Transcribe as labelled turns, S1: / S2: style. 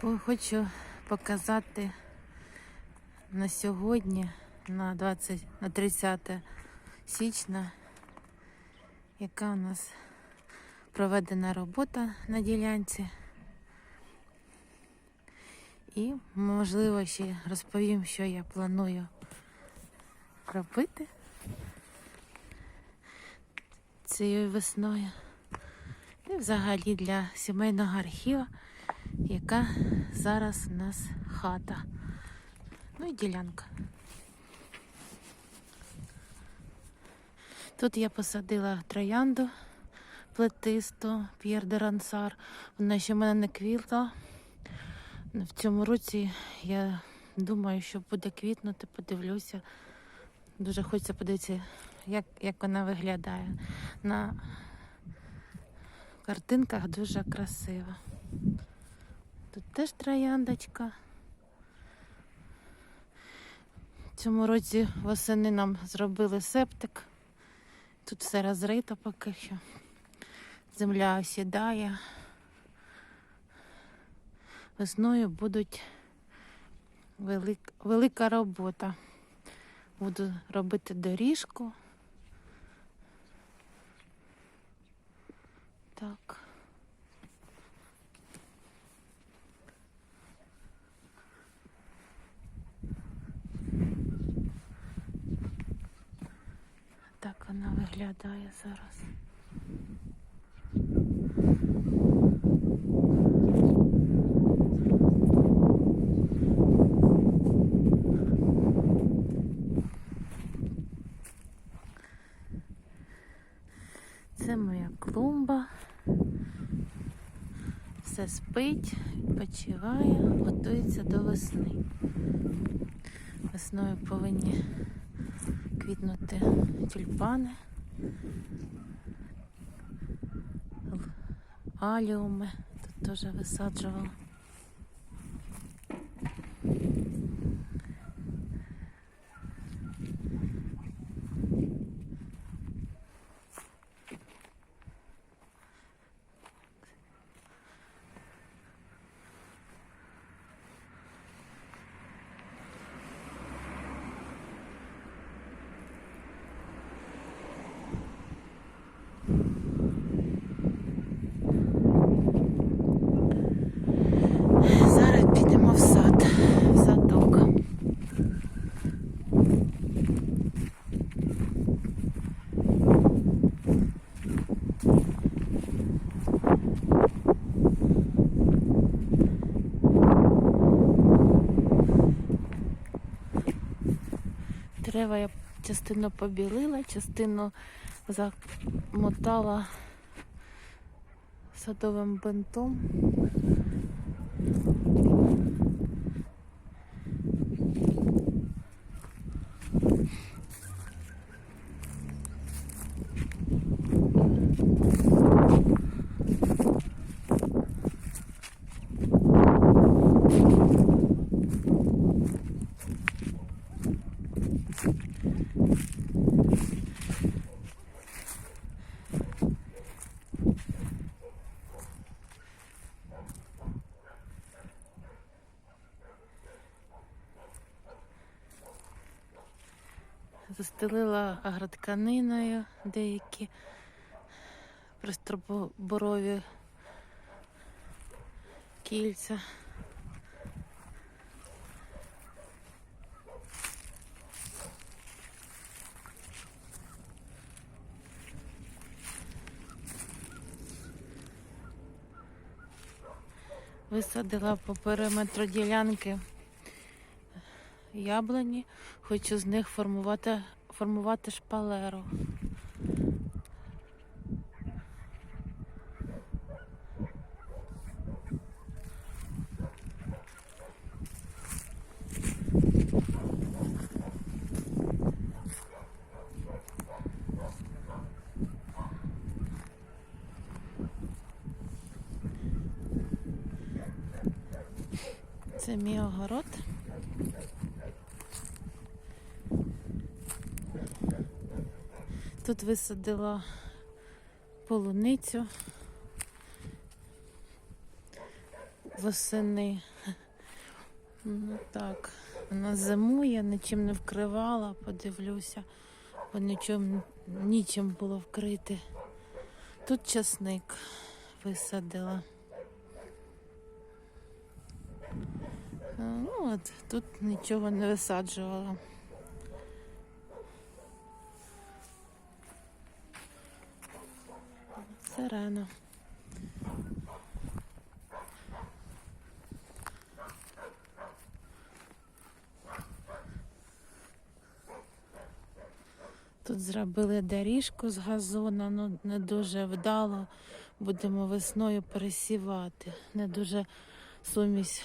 S1: Хочу показати на сьогодні, на 20, на 30 січня, яка у нас проведена робота на ділянці. І, можливо, ще розповім, що я планую робити цією весною. І взагалі для сімейного архіву, яка зараз у нас хата. Ну і ділянка. Тут я посадила троянду плетисту П'єр де Рансар. Вона ще в мене не квітла. В цьому році я думаю, що буде квітнути, подивлюся. Дуже хочеться подивитися, як, як вона виглядає. На картинках дуже красиво. Тут теж трояндочка. Цьому році восени нам зробили септик. Тут все розрито поки що. Земля осідає. Весною будуть велик, велика робота. Буду робити доріжку. Так. Так вона виглядає зараз. Це моя клумба. Все спить, відпочиває, готується до весни. Весною повинні квітнути тюльпани, аліуми. Тут теж висаджувала. Зараз підемо в сад, в садок. Дерева я частину побілила, частину замотала садовим бинтом. Застелила агротканиною деякі пристроборові кільця. Висадила по периметру ділянки яблуні, хочу з них формувати, формувати шпалеру. Це мій огород. Тут висадила полуницю. восени. Ну так, вона зимує, нічим не вкривала, подивлюся, бо нічим, нічим було вкрити. Тут часник висадила. Ну от, тут нічого не висаджувала. Сирена. Тут зробили доріжку з газона, ну не дуже вдало. Будемо весною пересівати. Не дуже сумісь